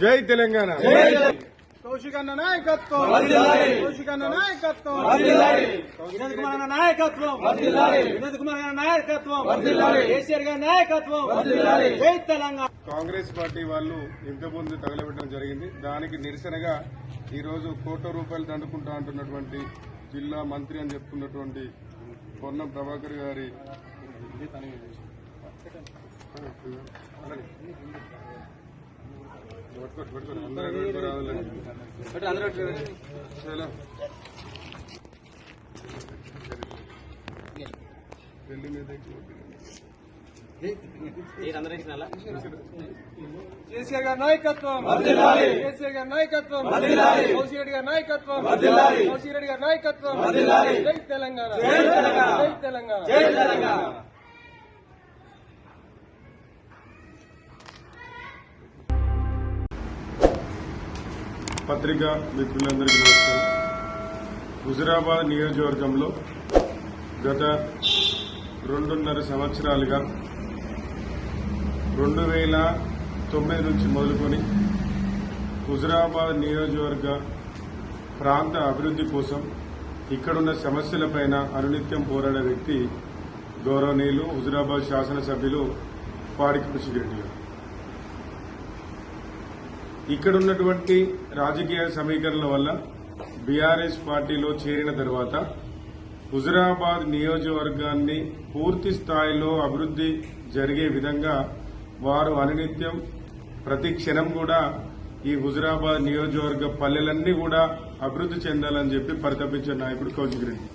జై తెలంగాణ. కౌశిక్ అన్న నాయకత్వం. కౌశిక్ అన్న నాయకత్వం. వినోద్ కుమార్ అన్న నాయకత్వం. వినోద్ కుమార్ అన్న నాయకత్వం. కేసీఆర్ గారి నాయకత్వం. జై తెలంగాణ. కాంగ్రెస్ పార్టీ వాళ్ళు ఇంతకుముందు తగలబెట్టడం జరిగింది. దానికి నిరసనగా ఈ రోజు కోట్ల రూపాయలు దండుకుంటా అంటున్నటువంటి జిల్లా మంత్రి అని చెప్పుకున్నటువంటి పొన్నం ప్రభాకర్ గారి పెళ్ళి మీద. కేసీఆర్ గారి నాయకత్వం. కేసీఆర్ గారి నాయకత్వం. కౌశిక్ రెడ్డి గారి నాయకత్వం. కౌశిక్ రెడ్డి గారి నాయకత్వం. జై తెలంగాణ. జై తెలంగాణ. జై తెలంగాణ. పత్రికా మిత్రులందరికీ నమస్కారం. హుజురాబాద్ నియోజకవర్గంలో గత రెండున్నర సంవత్సరాలుగా రెండు వేల తొమ్మిది నుంచి మొదలుకొని హుజురాబాద్ నియోజకవర్గ ప్రాంత అభివృద్ధి కోసం ఇక్కడున్న సమస్యలపైన అనునిత్యం పోరాడే వ్యక్తి గౌరవనీయులు హుజురాబాద్ శాసనసభ్యులు పాడి కృషిరెడ్డి గారు. ఇక్కడ ఉన్నటువంటి రాజకీయ సమీకరణల వల్ల బీఆర్ఎస్ పార్టీలో చేరిన తర్వాత హుజురాబాద్ నియోజకవర్గాన్ని పూర్తి స్థాయిలో అభివృద్ధి జరిగే విధంగా వారు అనునిత్యం ప్రతి క్షణం కూడా ఈ హుజురాబాద్ నియోజకవర్గ పల్లెలన్నీ కూడా అభివృద్ధి చెందాలని చెప్పి పరితపించే నాయకుడు కౌశిక్ రెడ్డి.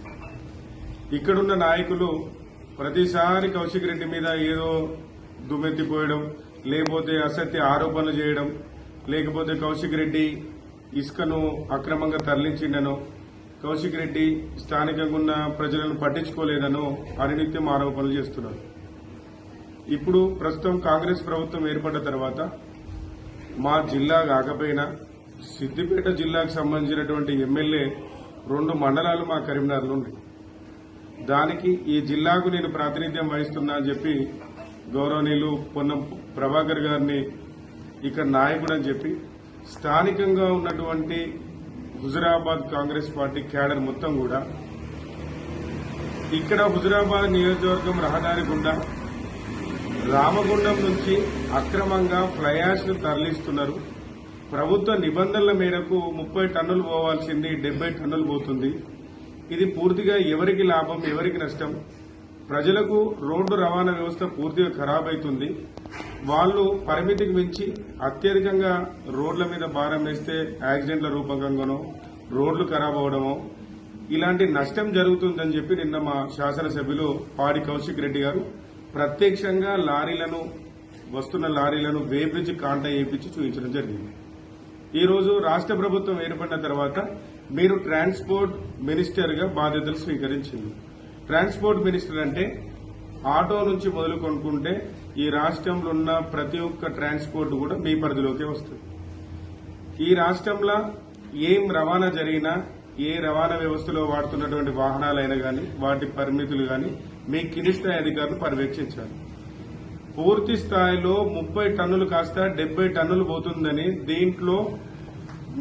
ఇక్కడున్న నాయకులు ప్రతిసారి కౌశిక్ రెడ్డి మీద ఏదో దుమ్మెత్తిపోయడం లేకపోతే అసత్య ఆరోపణలు చేయడం లేకపోతే కౌశిక్ రెడ్డి ఇసుకను అక్రమంగా తరలించిండనో కౌశిక్ రెడ్డి స్థానికంగా ఉన్న ప్రజలను పట్టించుకోలేదనో అనినిత్యం ఆరోపణలు చేస్తున్నారు. ఇప్పుడు ప్రస్తుతం కాంగ్రెస్ ప్రభుత్వం ఏర్పడ్డ తర్వాత మా జిల్లా కాకపోయినా సిద్దిపేట జిల్లాకు సంబంధించినటువంటి ఎమ్మెల్యే రెండు మండలాలు మా కరీంనగర్లో ఉన్నాయి. దానికి ఈ జిల్లాకు నేను ప్రాతినిధ్యం వహిస్తున్నా అని చెప్పి గౌరవనీయులు పొన్నం ప్రభాకర్ గారిని ఇక్కడ నాయకుడు అని చెప్పి స్థానికంగా ఉన్నటువంటి హుజురాబాద్ కాంగ్రెస్ పార్టీ క్యాడర్ మొత్తం కూడా ఇక్కడ హుజురాబాద్ నియోజకవర్గం రహదారి గుండా రామగుండం నుంచి అక్రమంగా ఫ్లయాష్ను తరలిస్తున్నారు. ప్రభుత్వ నిబంధనల మేరకు ముప్పై టన్నులు పోవాల్సింది డెబ్బై టన్నులు పోతుంది. ఇది పూర్తిగా ఎవరికి లాభం ఎవరికి నష్టం? ప్రజలకు రోడ్డు రవాణా వ్యవస్థ పూర్తిగా ఖరాబ్ అవుతుంది వాళ్ళు పరిమితికి మించి అత్యధికంగా రోడ్ల మీద భారం వేస్తే యాక్సిడెంట్ల రూపకంగానో రోడ్లు ఖరాబ్ అవడమో ఇలాంటి నష్టం జరుగుతుందని చెప్పి నిన్న మా శాసనసభ్యులు పాడి కౌశిక్ రెడ్డి గారు ప్రత్యక్షంగా లారీలను వస్తున్న లారీలను వేపించి కాంటా వేయించి చూపించడం జరిగింది. ఈరోజు రాష్ట్ర ప్రభుత్వం ఏర్పడిన తర్వాత మీరు ట్రాన్స్పోర్ట్ మినిస్టర్గా బాధ్యతలు స్వీకరించింది. ట్రాన్స్పోర్ట్ మినిస్టర్ అంటే ఆటో నుంచి మొదలు కొనుక్కుంటే ఈ రాష్ట్రంలో ఉన్న ప్రతి ఒక్క ట్రాన్స్పోర్ట్ కూడా మీ పరిధిలోకే వస్తుంది. ఈ రాష్ట్రంలో ఏం రవాణా జరిగినా ఏ రవాణా వ్యవస్థలో వాడుతున్నటువంటి వాహనాలైనా గాని వాటి పరిమితులు గాని మీ కింది స్థాయి అధికారులు పర్యవేక్షించాలి. పూర్తి స్థాయిలో ముప్పై టన్నులు కాస్త డెబ్బై టన్నులు పోతుందని దీంట్లో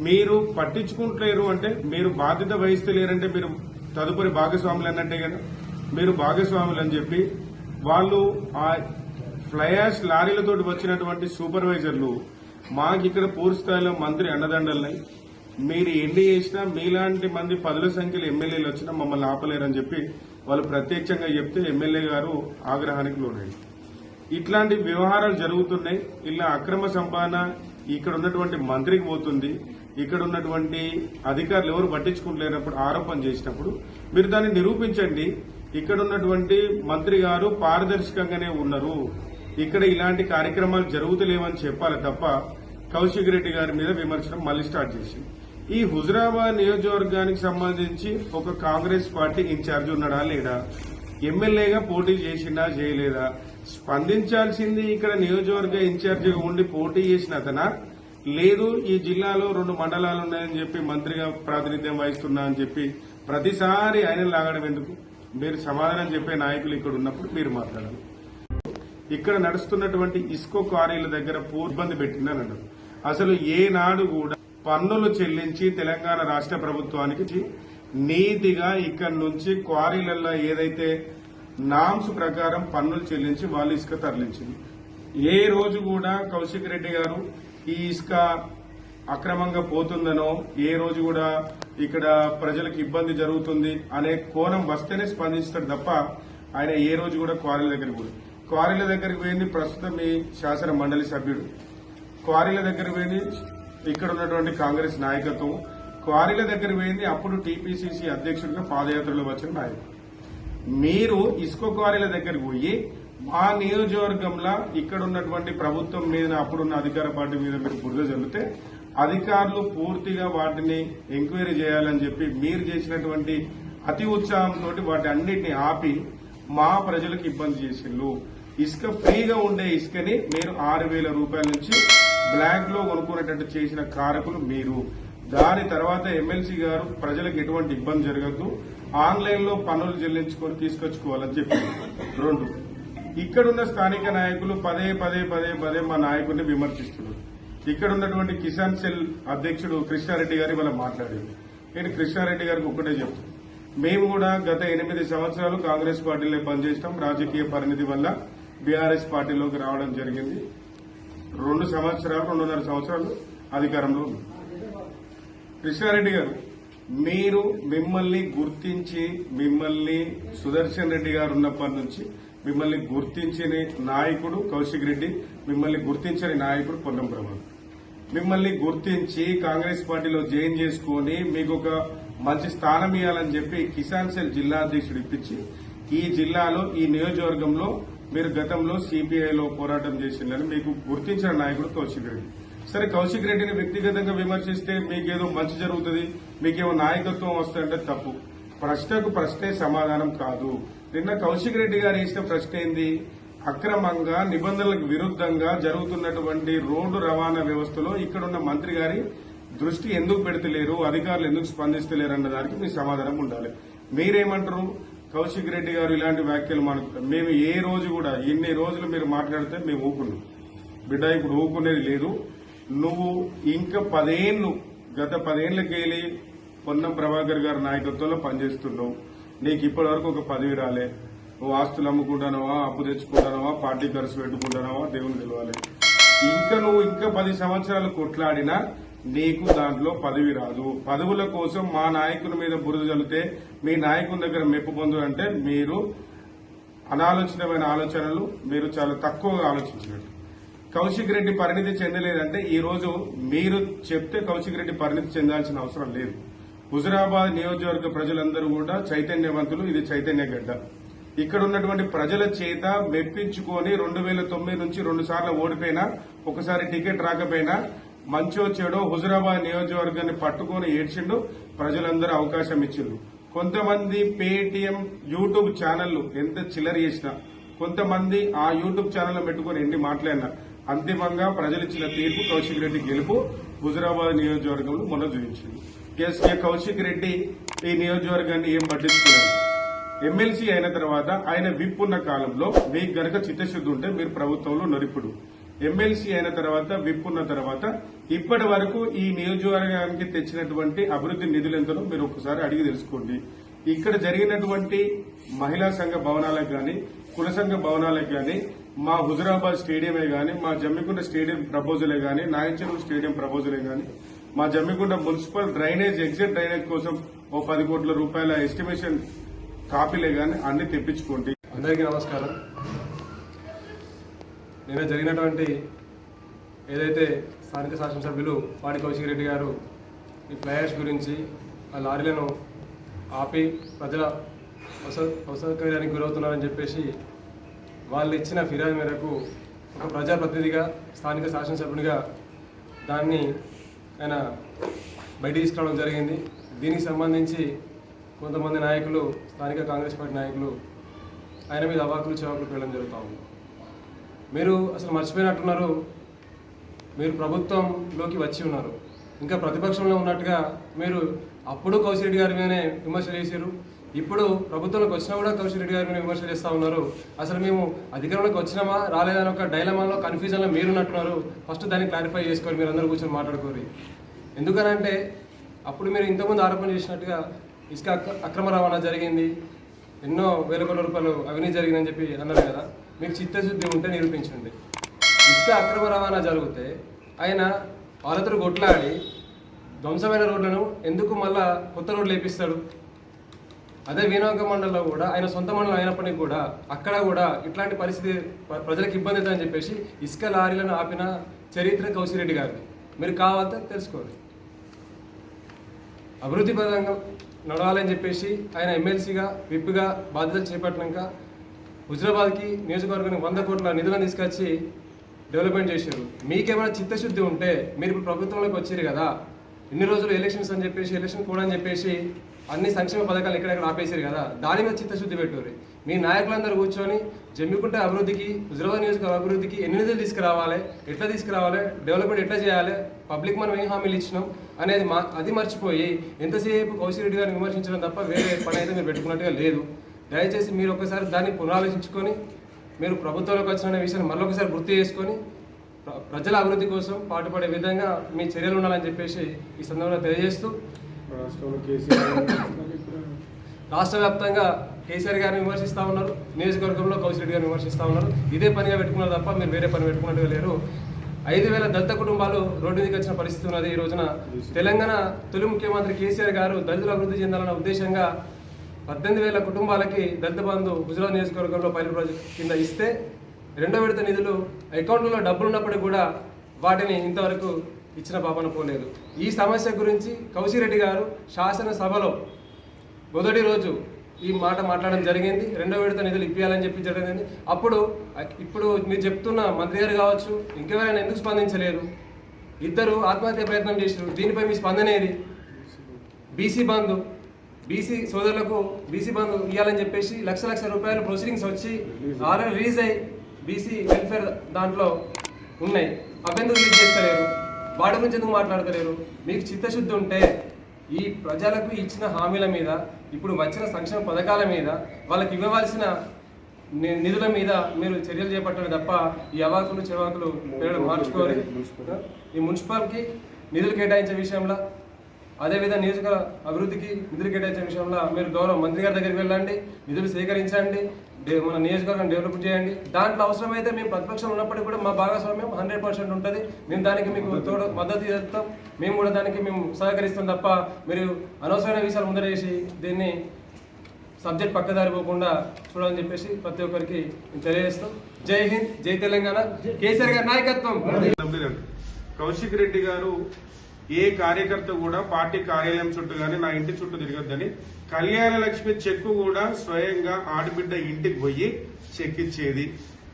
మీరు పట్టించుకుంటలేరు అంటే మీరు బాధ్యత వహిస్తలేరంటే మీరు తదుపరి భాగస్వాములు అన్నట్టే కదా మీరు భాగస్వాములు అని చెప్పి వాళ్ళు ఆ ఫ్లయాష్ లారీలతోటి వచ్చినటువంటి సూపర్వైజర్లు మాకు ఇక్కడ పూర్తి స్థాయిలో మంత్రి అండదండలున్నాయి. మీరు ఎన్ని చేసినా మీలాంటి మంది పదుల సంఖ్యలో ఎమ్మెల్యేలు వచ్చినా మమ్మల్ని ఆపలేరని చెప్పి వాళ్ళు ప్రత్యక్షంగా చెప్తే ఎమ్మెల్యే గారు ఆగ్రహానికి లోనయ్యారు. ఇట్లాంటి వ్యవహారాలు జరుగుతున్నాయి. ఇలా అక్రమ సంపాదన ఇక్కడ ఉన్నటువంటి మంత్రికి పోతుంది. ఇక్కడ ఉన్నటువంటి అధికారులు ఎవరు పట్టించుకుంటలేనప్పుడు ఆరోపణ చేసినప్పుడు మీరు దాన్ని నిరూపించండి. ఇక్కడ ఉన్నటువంటి మంత్రి గారు పారదర్శకంగానే ఉన్నారు. ఇక్కడ ఇలాంటి కార్యక్రమాలు జరుగుతలేవని చెప్పాలి తప్ప కౌశిక్ రెడ్డి గారి మీద విమర్శనం మళ్ళీ స్టార్ట్ చేసింది. ఈ హుజురాబాద్ నియోజకవర్గానికి సంబంధించి ఒక కాంగ్రెస్ పార్టీ ఇన్ఛార్జ్ ఉన్నాడా లేడా? ఎమ్మెల్యేగా పోటీ చేసిందా చేయలేదా? స్పందించాల్సింది ఇక్కడ నియోజకవర్గ ఇన్ఛార్జిగా ఉండి పోటీ చేసిన అతనా? లేదు ఈ జిల్లాలో రెండు మండలాలు ఉన్నాయని చెప్పి మంత్రిగా ప్రాతినిధ్యం వహిస్తున్నా అని చెప్పి ప్రతిసారి ఆయన లాగడం ఎందుకు? మీరు సమాధానం చెప్పే నాయకులు ఇక్కడ ఉన్నప్పుడు మీరు మాట్లాడాలి ఇక్కడ నడుస్తున్నటువంటి ఇస్కో క్వారీల దగ్గర పూర్బంది పెట్టిందని అన్నారు. అసలు ఏనాడు కూడా పన్నులు చెల్లించి తెలంగాణ రాష్ట్ర ప్రభుత్వానికి నీతిగా ఇక్కడ నుంచి క్వారీలలో ఏదైతే నామ్స్ ప్రకారం పన్నులు చెల్లించి వాళ్ళు ఇసుక తరలించింది. ఏ రోజు కూడా కౌశిక్ రెడ్డి గారు ఈ ఇసుక అక్రమంగా పోతుందనో ఏ రోజు కూడా ఇక్కడ ప్రజలకు ఇబ్బంది జరుగుతుంది అనే కోణం వస్తేనే స్పందిస్తాడు తప్ప ఆయన ఏ రోజు కూడా క్వారీల దగ్గరికి పోయి క్వారీల దగ్గరికి పోయింది ప్రస్తుతం ఈ శాసన మండలి సభ్యుడు. క్వారీల దగ్గర పోయింది ఇక్కడ ఉన్నటువంటి కాంగ్రెస్ నాయకత్వం. క్వారీల దగ్గర పోయింది అప్పుడు టీపీసీసీ అధ్యక్షుడిగా పాదయాత్రలో వచ్చిన నాయకుడు. మీరు ఇసుక క్వారీల దగ్గరికి పోయి మా నియోజకవర్గంలో ఇక్కడ ఉన్నటువంటి ప్రభుత్వం మీద అప్పుడున్న అధికార పార్టీ మీద మీరు బురద జరిగితే అధికారులు పూర్తిగా వాటిని ఎంక్వైరీ చేయాలని చెప్పి మీరు చేసినటువంటి అతి ఉత్సాహంతో వాటి అన్నిటిని ఆపి మా ప్రజలకు ఇబ్బంది చేసిండ్రు. ఇసుక ఫ్రీగా ఉండే ఇసుకని మీరు ఆరు వేల రూపాయల నుంచి బ్లాక్లో కొనుక్కునేటట్టు చేసిన కారకులు మీరు. దాని తర్వాత ఎమ్మెల్సీ గారు ప్రజలకు ఎటువంటి ఇబ్బంది జరగద్దు. ఆన్లైన్లో పన్నులు చెల్లించుకొని తీసుకొచ్చుకోవాలని చెప్పి రెండు. ఇక్కడున్న స్థానిక నాయకులు పదే పదే పదే పదే మా నాయకుడిని విమర్శిస్తున్నారు. ఇక్కడ ఉన్నటువంటి కిసాన్ సెల్ అధ్యక్షుడు కృష్ణారెడ్డి గారి వాళ్ళ మాట్లాడారు నేను కృష్ణారెడ్డి గారికి ఒక్కటే చెప్తాను మేము కూడా గత ఎనిమిది సంవత్సరాలు కాంగ్రెస్ పార్టీలో పనిచేస్తాం. రాజకీయ పరిణితి వల్ల బీఆర్ఎస్ పార్టీలోకి రావడం జరిగింది. రెండు సంవత్సరాలు రెండున్నర సంవత్సరాలు అధికారంలో కృష్ణారెడ్డి గారు మీరు మిమ్మల్ని గుర్తించి మిమ్మల్ని సుదర్శన్ రెడ్డి గారు ఉన్నప్పటి నుంచి మిమ్మల్ని గుర్తించిన నాయకుడు కౌశిక్ రెడ్డి మిమ్మల్ని గుర్తించని నాయకుడు పొన్నం ప్రభాకర్ మిమ్మల్ని గుర్తించి కాంగ్రెస్ పార్టీలో జాయిన్ చేసుకుని మీకు ఒక మంచి స్థానం ఇవ్వాలని చెప్పి కిసాన్ సెల్ జిల్లా అధ్యక్షుడు ఇప్పించి ఈ జిల్లాలో ఈ నియోజకవర్గంలో మీరు గతంలో సిపిఐలో పోరాటం చేసిందని మీకు గుర్తించిన నాయకుడు కౌశిక్ రెడ్డి. సరే కౌశిక్ రెడ్డిని వ్యక్తిగతంగా విమర్శిస్తే మీకేదో మంచి జరుగుతుంది మీకేమో నాయకత్వం వస్తుందంటే తప్పు. ప్రశ్నకు ప్రశ్నే సమాధానం కాదు. నిన్న కౌశిక్ రెడ్డి గారు వేసిన ప్రశ్న ఏంది అక్రమంగా నిబంధనలకు విరుద్ధంగా జరుగుతున్నటువంటి రోడ్డు రవాణా వ్యవస్థలో ఇక్కడున్న మంత్రి గారి దృష్టి ఎందుకు పెడతలేరు? అధికారులు ఎందుకు స్పందిస్తలేరు అన్న దానికి మీ సమాధానం ఉండాలి. మీరేమంటారు? కౌశిక్ రెడ్డి గారు ఇలాంటి వ్యాఖ్యలు మనకు మేము ఏ రోజు కూడా ఇన్ని రోజులు మీరు మాట్లాడితే మేము ఊకున్నాం బిడ్డ ఇప్పుడు ఊకునేది లేదు. నువ్వు ఇంకా పదేళ్ళు గత పదేళ్ళకెళ్ళి పొన్నం ప్రభాకర్ గారి నాయకత్వంలో పనిచేస్తున్నావు. నీకు ఇప్పటి వరకు ఒక పదవి రాలే. నువ్వు ఆస్తులు అమ్ముకుంటానవా అప్పు తెచ్చుకుంటానవా పార్టీ ఖర్చు పెట్టుకుంటానవా దేవుని తెలవాలి. ఇంకా నువ్వు ఇంకా పది సంవత్సరాలు కొట్లాడినా నీకు దాంట్లో పదవి రాదు. పదవుల కోసం మా నాయకుల మీద బురద చల్లితే మీ నాయకుని దగ్గర మెప్పు పొందాలంటే మీరు అనాలోచితమైన ఆలోచనలు మీరు చాలా తక్కువగా ఆలోచించినట్టు. కౌశిక్ రెడ్డి పరిణితి చెందలేదంటే ఈ రోజు మీరు చెప్తే కౌశిక్ రెడ్డి పరిణితి చెందాల్సిన అవసరం లేదు. హుజరాబాద్ నియోజకవర్గ ప్రజలందరూ కూడా చైతన్యవంతులు. ఇది చైతన్య గడ్డ. ఇక్కడ ఉన్నటువంటి ప్రజల చేత మెప్పించుకొని రెండు వేల తొమ్మిది నుంచి రెండు సార్లు ఓడిపోయినా ఒకసారి టికెట్ రాకపోయినా మంచో చెడో హుజరాబాద్ నియోజకవర్గాన్ని పట్టుకొని ఏడ్చిండు ప్రజలందరూ అవకాశం ఇచ్చిండ్రు కొంతమంది పేటీఎం యూట్యూబ్ ఛానళ్ళు ఎంత చిల్లర చేసినా కొంతమంది ఆ యూట్యూబ్ ఛానల్ పెట్టుకుని ఎన్ని మాట్లాడినా అంతిమంగా ప్రజలు ఇచ్చిన తీర్పు కౌశిక్ రెడ్డి గెలుపు హుజరాబాద్ నియోజకవర్గంలో మొన్న చూపించింది ఎస్ కౌశిక్ రెడ్డి ఈ నియోజకవర్గాన్ని ఏం పట్టించుకున్నారు ఎమ్మెల్సీ అయిన తర్వాత ఆయన విప్ ఉన్న కాలంలో మీకు గనక చిత్తశుద్ధి ఉంటే మీరు ప్రభుత్వంలో నొరిపుడు ఎమ్మెల్సీ అయిన తర్వాత విప్ ఉన్న తర్వాత ఇప్పటి వరకు ఈ నియోజకవర్గానికి తెచ్చినటువంటి అభివృద్ధి నిధులు ఎంతనో మీరు ఒకసారి అడిగి తెలుసుకోండి. ఇక్కడ జరిగినటువంటి మహిళా సంఘ భవనాలకు గాని కుల సంఘ భవనాలకు గాని మా హుజురాబాద్ స్టేడియమే గాని మా జమ్మికుంట స్టేడియం ప్రపోజలే గాని నాయచెరువు స్టేడియం ప్రపోజలే గాని మా Jammigunta municipal drainage exit drainage కోసం ఓ పది కోట్ల రూపాయల ఎస్టిమేషన్ కాపీలే కానీ అన్ని తెప్పించుకోండి. అందరికీ నమస్కారం. నిన్న జరిగినటువంటి ఏదైతే స్థానిక శాసనసభ్యులు పాడి కౌశిక్ రెడ్డి గారు ఈ ఫ్లైయాష్ గురించి ఆ లారీలను ఆపి ప్రజల అసౌకర్యానికి గురవుతున్నారని చెప్పేసి వాళ్ళు ఇచ్చిన ఫిర్యాదు మేరకు ఒక ప్రజాప్రతినిధిగా స్థానిక శాసనసభ్యునిగా దాన్ని ఆయన బయట తీసుకురావడం జరిగింది. దీనికి సంబంధించి కొంతమంది నాయకులు స్థానిక కాంగ్రెస్ పార్టీ నాయకులు ఆయన మీద అవాకులు చవాకులు పెట్టడం జరుగుతూ ఉంది. మీరు అసలు మర్చిపోయినట్టున్నారు. మీరు ప్రభుత్వంలోకి వచ్చి ఉన్నారు. ఇంకా ప్రతిపక్షంలో ఉన్నట్టుగా మీరు అప్పుడు కౌశిరెడ్డి గారి మీదనే విమర్శలు చేశారు ఇప్పుడు ప్రభుత్వంలోకి వచ్చినా కూడా కౌశిక్ రెడ్డి గారిని విమర్శలు చేస్తూ ఉన్నారు. అసలు మేము అధికారంలోకి వచ్చినామా? రాలేదని ఒక డైలమాలో కన్ఫ్యూజన్లో మీరున్నట్టున్నారు. ఫస్ట్ దాన్ని క్లారిఫై చేసుకోవాలి మీరు అందరూ కూర్చొని మాట్లాడుకోరు ఎందుకనంటే అప్పుడు మీరు ఇంతకుముందు ఆరోపణ చేసినట్టుగా ఇసుక అక్ర- అక్రమ రవాణా జరిగింది. ఎన్నో వేల కోట్ల రూపాయలు అవినీతి జరిగిందని చెప్పి అన్నారు కదా. మీకు చిత్తశుద్ధి ఉంటే నిరూపించండి. ఇసుక అక్రమ రవాణా జరిగితే ఆయన వాళ్ళతో కొట్లాడి ధ్వంసమైన రోడ్లను ఎందుకు మళ్ళా కొత్త రోడ్లు వేపిస్తాడు? అదే వినోక మండలంలో కూడా ఆయన సొంత మండలం అయినప్పటికీ కూడా అక్కడ కూడా ఇట్లాంటి పరిస్థితి ప్ర- ప్రజలకు ఇబ్బంది అవుతుందని చెప్పేసి ఇసుక లారీలను ఆపిన చరిత్ర కౌశిరెడ్డి గారిది. మీరు కావాలంటే తెలుసుకోండి. అభివృద్ధి పరంగా నడవాలని చెప్పేసి ఆయన ఎమ్మెల్సీగా విప్గా బాధ్యతలు చేపట్టినాక హుజరాబాద్కి నియోజకవర్గానికి వంద కోట్ల నిధులను తీసుకొచ్చి డెవలప్మెంట్ చేశారు. మీకేమైనా చిత్తశుద్ధి ఉంటే మీరు ఇప్పుడు ప్రభుత్వంలోకి వచ్చారు కదా. ఇన్ని రోజులు ఎలక్షన్స్ అని చెప్పేసి ఎలక్షన్ కూడా అని చెప్పేసి అన్ని సంక్షేమ పథకాలు ఎక్కడెక్కడ ఆపేశారు కదా దాని మీద చిత్తశుద్ధి పెట్టుర్రి. మీ నాయకులందరూ కూర్చొని జమ్మికుంట అభివృద్ధికి హుజరాబాద్ నియోజకవర్గ అభివృద్ధికి ఎన్ని నిధులు తీసుకురావాలి ఎట్లా తీసుకురావాలి డెవలప్మెంట్ ఎట్లా చేయాలి పబ్లిక్ మనం ఏం హామీలు ఇచ్చినాం అనేది మా అది మర్చిపోయి ఎంతసేపు కౌశిక్ రెడ్డి గారిని విమర్శించడం తప్ప వేరే పని అయితే మీరు పెట్టుకున్నట్టుగా లేదు. దయచేసి మీరు ఒకసారి దాన్ని పునరాలోచించుకొని మీరు ప్రభుత్వంలోకి వచ్చిన విషయాన్ని మరొకసారి గుర్తు చేసుకొని ప్ర- ప్రజల అభివృద్ధి కోసం పాటుపడే విధంగా మీ చర్యలు ఉండాలని చెప్పేసి ఈ సందర్భంగా తెలియజేస్తూ రాష్ట్రంలో కేసీఆర్ రాష్ట్ర వ్యాప్తంగా కేసీఆర్ గారిని విమర్శిస్తూ ఉన్నారు. నియోజకవర్గంలో కౌశల్ రెడ్డి గారిని విమర్శిస్తూ ఉన్నారు. ఇదే పనిగా పెట్టుకున్నారు తప్ప మీరు వేరే పని పెట్టుకున్నట్టుగా లేరు. ఐదు వేల దళిత కుటుంబాలు రోడ్డు మీదకి వచ్చిన పరిస్థితి ఉన్నది ఈ రోజున. తెలంగాణ తొలి ముఖ్యమంత్రి కేసీఆర్ గారు దళితులు అభివృద్ధి చెందాలన్న ఉద్దేశంగా పద్దెనిమిది వేల కుటుంబాలకి దళిత బంధు గుజరాత్ నియోజకవర్గంలో పైలట్ ప్రాజెక్ట్ కింద ఇస్తే రెండో విడత నిధులు అకౌంట్లో డబ్బులు ఉన్నప్పటికీ కూడా వాటిని ఇంతవరకు ఇచ్చిన పాపన పోలేదు. ఈ సమస్య గురించి కౌశిరెడ్డి గారు శాసనసభలో మొదటి రోజు ఈ మాట మాట్లాడడం జరిగింది. రెండో విడత నిధులు ఇప్పించాలని చెప్పి జరిగింది. అప్పుడు ఇప్పుడు మీరు చెప్తున్న మంత్రి గారు కావచ్చు ఇంకెవరైనా ఎందుకు స్పందించలేరు ఇద్దరు ఆత్మహత్య ప్రయత్నం చేశారు దీనిపై మీ స్పందన ఏది? బీసీ బంధు బీసీ సోదరులకు బీసీ బంధు ఇవ్వాలని చెప్పేసి లక్ష లక్ష రూపాయలు ప్రొసీడింగ్స్ వచ్చి ఆర్డర్ రిలీజ్ అయ్యి బీసీ వెల్ఫేర్ దాంట్లో ఉన్నాయి. అవెందుకు రిలీజ్ చేస్తలేరు? వాటి గురించి ఎందుకు మాట్లాడతలేరు? మీకు చిత్తశుద్ధి ఉంటే ఈ ప్రజలకు ఇచ్చిన హామీల మీద ఇప్పుడు వచ్చిన సంక్షేమ పథకాల మీద వాళ్ళకి ఇవ్వవలసిన నిధుల మీద మీరు చర్యలు చేపట్టడం తప్ప ఈ అవాకులు చెవాకులు పేరు మార్చుకోవాలి ఈ మున్సిపాల్కి నిధులు కేటాయించే విషయంలో అదేవిధంగా నియోజక అభివృద్ధికి నిధులు కేటాయించే విషయంలో మీరు గౌరవ మంత్రి గారి దగ్గరికి వెళ్ళండి నిధులు సేకరించండి మన నియోజకవర్గం డెవలప్ చేయండి. దాంట్లో అవసరమైతే మేము ప్రతిపక్షం ఉన్నప్పటికీ కూడా మా భాగస్వామ్యం హండ్రెడ్ పర్సెంట్ ఉంటుంది. మేము దానికి మీకు తోడు మద్దతు చేస్తాం. మేము కూడా దానికి మేము సహకరిస్తాం తప్ప మీరు అనవసరమైన విషయాలు ముందర చేసి దీన్ని సబ్జెక్ట్ పక్కదారి పోకుండా చూడాలని చెప్పేసి ప్రతి ఒక్కరికి తెలియజేస్తాం. జై హింద్ జై తెలంగాణ. కేసీఆర్ గారి నాయకత్వం. కౌశిక్ రెడ్డి గారు ఏ కార్యకర్త కూడా పార్టీ కార్యాలయం చుట్టూ గానీ నా ఇంటి చుట్టూ తిరగద్దని కళ్యాణ లక్ష్మి చెక్కు కూడా స్వయంగా ఆడబిడ్డ ఇంటికి పోయి చెక్ ఇచ్చేది.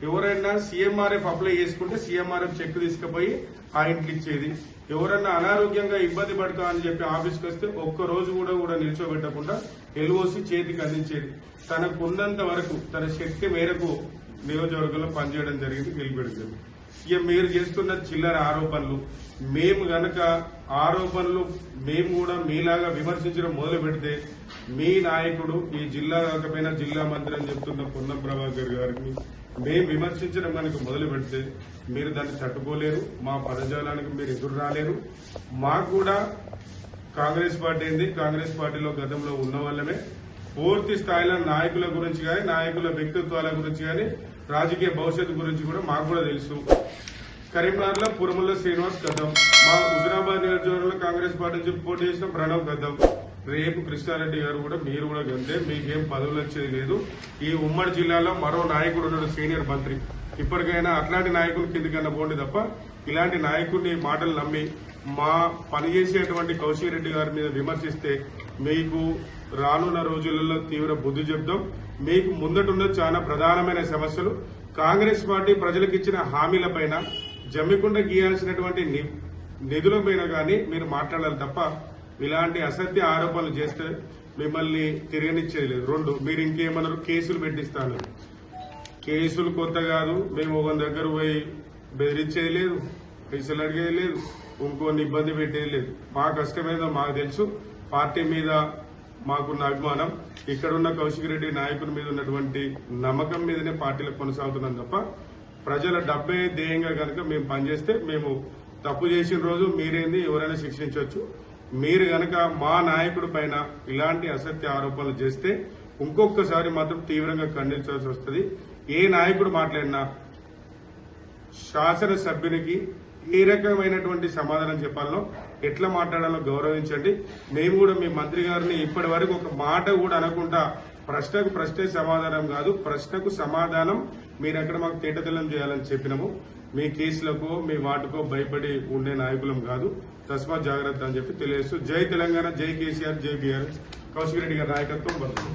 ఎవరైనా సీఎంఆర్ఎఫ్ అప్లై చేసుకుంటే సీఎంఆర్ఎఫ్ చెక్ తీసుకుపోయి ఆ ఇంటికి ఇచ్చేది. ఎవరన్నా అనారోగ్యంగా ఇబ్బంది పడతా అని చెప్పి ఆఫీస్కి వస్తే ఒక్క రోజు కూడా కూడా నిల్చోబెట్టకుండా ఎల్ఓసి చేతికి అందించేది. తనకున్నంత వరకు తన శక్తి మేరకు నియోజకవర్గంలో పనిచేయడం జరిగింది గెలిపేయడం ఇక మీరు చేస్తున్న చిల్లర ఆరోపణలు మేము గనక ఆరోపణలు మేము కూడా మీలాగా విమర్శించడం మొదలు పెడితే మీ నాయకుడు ఈ జిల్లా కాకపోయినా జిల్లా మంత్రి అని చెప్తున్న పొన్నం ప్రభాకర్ గారిని మేము విమర్శించడం కనుక మొదలు పెడితే మీరు దాన్ని తట్టుకోలేరు మా పదజాలానికి మీరు ఎదురు రాలేరు. మాకు కూడా కాంగ్రెస్ పార్టీ ఏంది కాంగ్రెస్ పార్టీలో గతంలో ఉన్న వాళ్ళమే పూర్తి స్థాయిలో నాయకుల గురించి కానీ నాయకుల వ్యక్తిత్వాల గురించి కానీ రాజకీయ భవిష్యత్తు గురించి కూడా మాకు కూడా తెలుసు. కరీంనగర్లో పురముల శ్రీనివాస్ కథం మా హుజరాబాద్ నియోజకవర్గంలో కాంగ్రెస్ పార్టీ నుంచి పోటీ చేసిన ప్రణవ్ కథం రేపు కృష్ణారెడ్డి గారు కూడా మీరు కూడా గంతే మీకేం పదవులు వచ్చేది లేదు. ఈ ఉమ్మడి జిల్లాలో మరో నాయకుడు ఉన్నాడు సీనియర్ మంత్రి. ఇప్పటికైనా అట్లాంటి నాయకులు కిందికన్నా పోండి తప్ప ఇలాంటి నాయకుడిని మాటలు నమ్మి మా పనిచేసేటువంటి కౌశిక్ రెడ్డి గారి మీద విమర్శిస్తే మీకు రానున్న రోజులలో తీవ్ర బుద్ధి చెప్తాం మీకు ముందటున్న చాలా ప్రధానమైన సమస్యలు. కాంగ్రెస్ పార్టీ ప్రజలకు ఇచ్చిన హామీలపైన జమ్మికుండ గీయాల్సినటువంటి ని- నిధులపైన కానీ మీరు మాట్లాడాలి తప్ప ఇలాంటి అసత్య ఆరోపణలు చేస్తే మిమ్మల్ని తిరగనిచ్చేది రెండు మీరు ఇంకేమన్నారు? కేసులు పెట్టిస్తాను. కేసులు కొత్త కాదు. మేము ఒక దగ్గర పోయి బెదిరించేది లేదు పైసలు అడిగేది లేదు ఇంకొన్ని ఇబ్బంది పెట్టేది లేదు మా కష్టమేదో మాకు తెలుసు. పార్టీ మీద మాకున్న అభిమానం ఇక్కడున్న కౌశిక్ రెడ్డి నాయకుల మీద ఉన్నటువంటి నమ్మకం మీదనే పార్టీలో కొనసాగుతున్నాం తప్ప ప్రజల డబ్బే ధ్యేయంగా కనుక మేము పనిచేస్తే మేము తప్పు చేసిన రోజు మీరేంది ఎవరైనా శిక్షించవచ్చు. మీరు గనక మా నాయకుడి పైన ఇలాంటి అసత్య ఆరోపణలు చేస్తే ఇంకొకసారి మాత్రం తీవ్రంగా ఖండించాల్సి వస్తుంది. ఏ నాయకుడు మాట్లాడినా శాసనసభ్యునికి ఏ రకమైనటువంటి సమాధానం చెప్పాలో ఎట్లా మాట్లాడాలో గౌరవించండి. మేము కూడా మీ మంత్రి గారిని ఇప్పటి వరకు ఒక మాట కూడా అనకుండా ప్రశ్నకు ప్రశ్నే సమాధానం కాదు ప్రశ్నకు సమాధానం మీరు అక్కడ మాకు తేటతెల్లం చేయాలని చెప్పినాము. మీ కేసులకు మీ వాటికో భయపడి ఉండే నాయకులం కాదు. తస్మా జాగ్రత్త అని చెప్పి తెలియజేస్తూ జై తెలంగాణ జై కేసీఆర్ జై బీఆర్ కౌశిక్ రెడ్డి గారి నాయకత్వం బతుకు